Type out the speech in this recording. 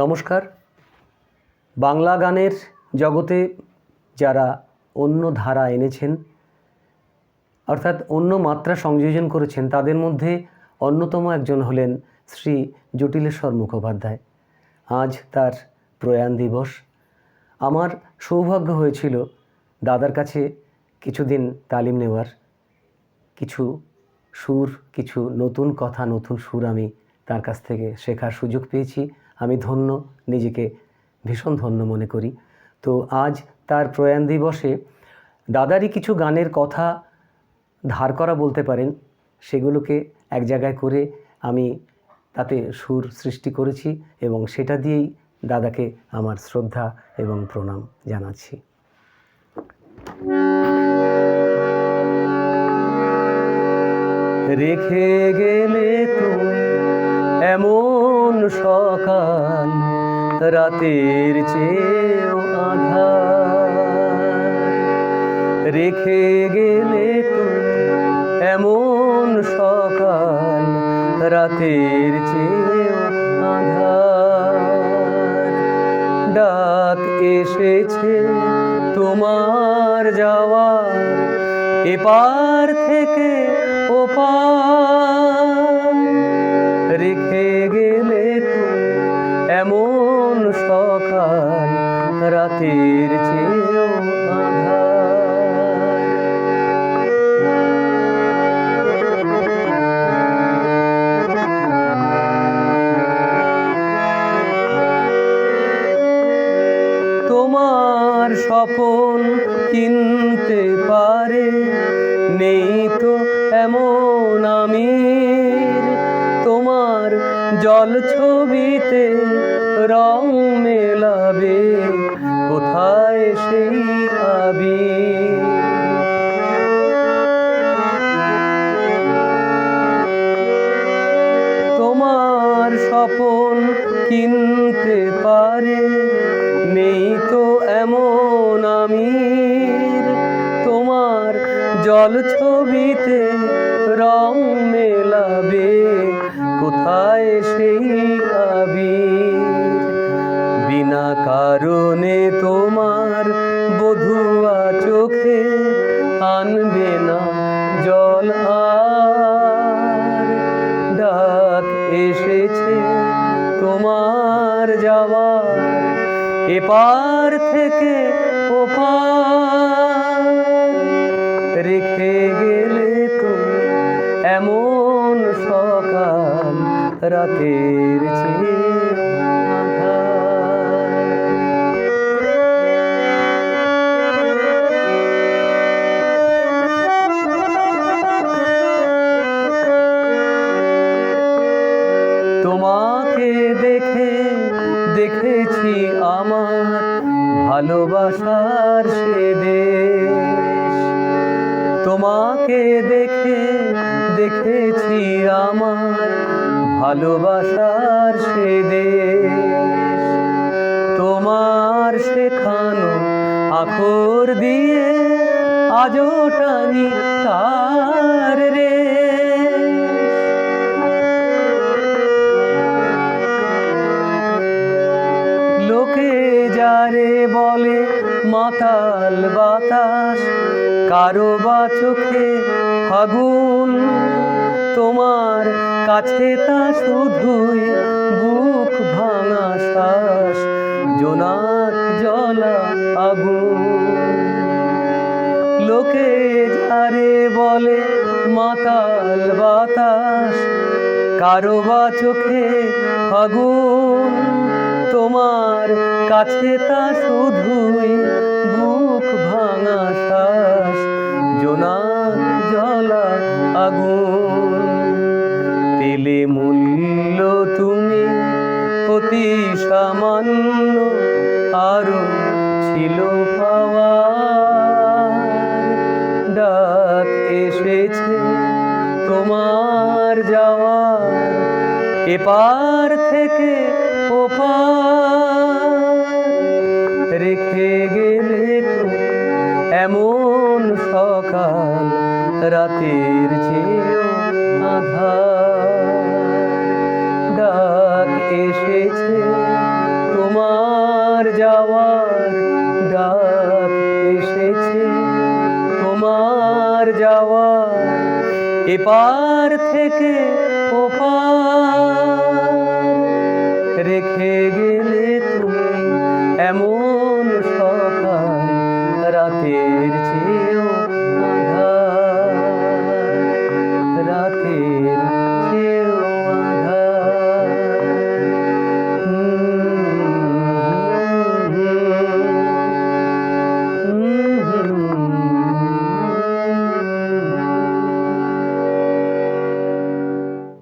নমস্কার। বাংলা গানের জগতে যারা অন্য ধারা এনেছেন, অর্থাৎ অন্য মাত্রা সংযোজন করেছেন, তাদের মধ্যে অন্যতম একজন হলেন শ্রী জটিলেশ্বর মুখোপাধ্যায়। আজ তার প্রয়াণ দিবস। আমার সৌভাগ্য হয়েছিল দাদার কাছে কিছুদিন তালিম নেওয়ার। কিছু সুর, কিছু নতুন কথা, নতুন সুর আমি তার কাছ থেকে শেখার সুযোগ পেয়েছি। আমি ধন্য, নিজেকে ভীষণ ধন্য মনে করি। তো আজ তার প্রয়াণ দিবসে দাদারই কিছু গানের কথা ধার করা বলতে পারেন, সেগুলোকে এক জায়গায় করে আমি তাতে সুর সৃষ্টি করেছি এবং সেটা দিয়েই দাদাকে আমার শ্রদ্ধা এবং প্রণাম জানাচ্ছি। রেখে গেলে তুমি এমন সকাল, রাতের চেয়েও আধার। রেখে গেলে এমন সকাল, রাতের চেয়েও আধার। ডাক এসেছে তোমার যাওয়ার, এপার থেকে তোমার স্বপন কিনতে পারে। নেই তো এমন আমি তোমার জল ছবিতে রং মেলাবে। কোথায় সেই আবির? জল ছবিতে রং মেলাবে, কোথায় সেই আবির? বিনা কারণে তোমার বধুয়া চোখে আনবে না জল ডাক এসেছে তোমার যাওয়ার, এপার থেকে রাতের তোমাকে দেখে দেখেছি আমার ভালোবাসার সে দেশ। তোমাকে দেখে দেখেছি আমার ভালোবাসার সে দেশ, তোমার শেখানো আখর দিয়ে আজও টানি তার রে লোকে যারে বলে মাতাল বাতাস, কারও বা চোখে ফাগুন কাছে তা শুধুই বুক ভাঙা শ্বাস। জোনাক জলা আগুন। লোকে যারে বলে মাতাল বাতাস, কারও বা চোখে ফাগুন। তোমার কাছে তা শুধুই বুক ভাঙা শ্বাস, জোনাক জলা আগুন। অতি সামান্য আরও ছিল পাওয়া ডাক এসেছে তোমার যাওয়া এপার থেকে ওপার। রেখে গেলে এমন সকাল রাতের চেয়েও এসেছে। তোমার যাওয়ার ডাক এসেছে। তোমার যাওয়ার এপার থেকে ওপার রেখে গেলে তুমি এমন সকাল রাতের চেয়েও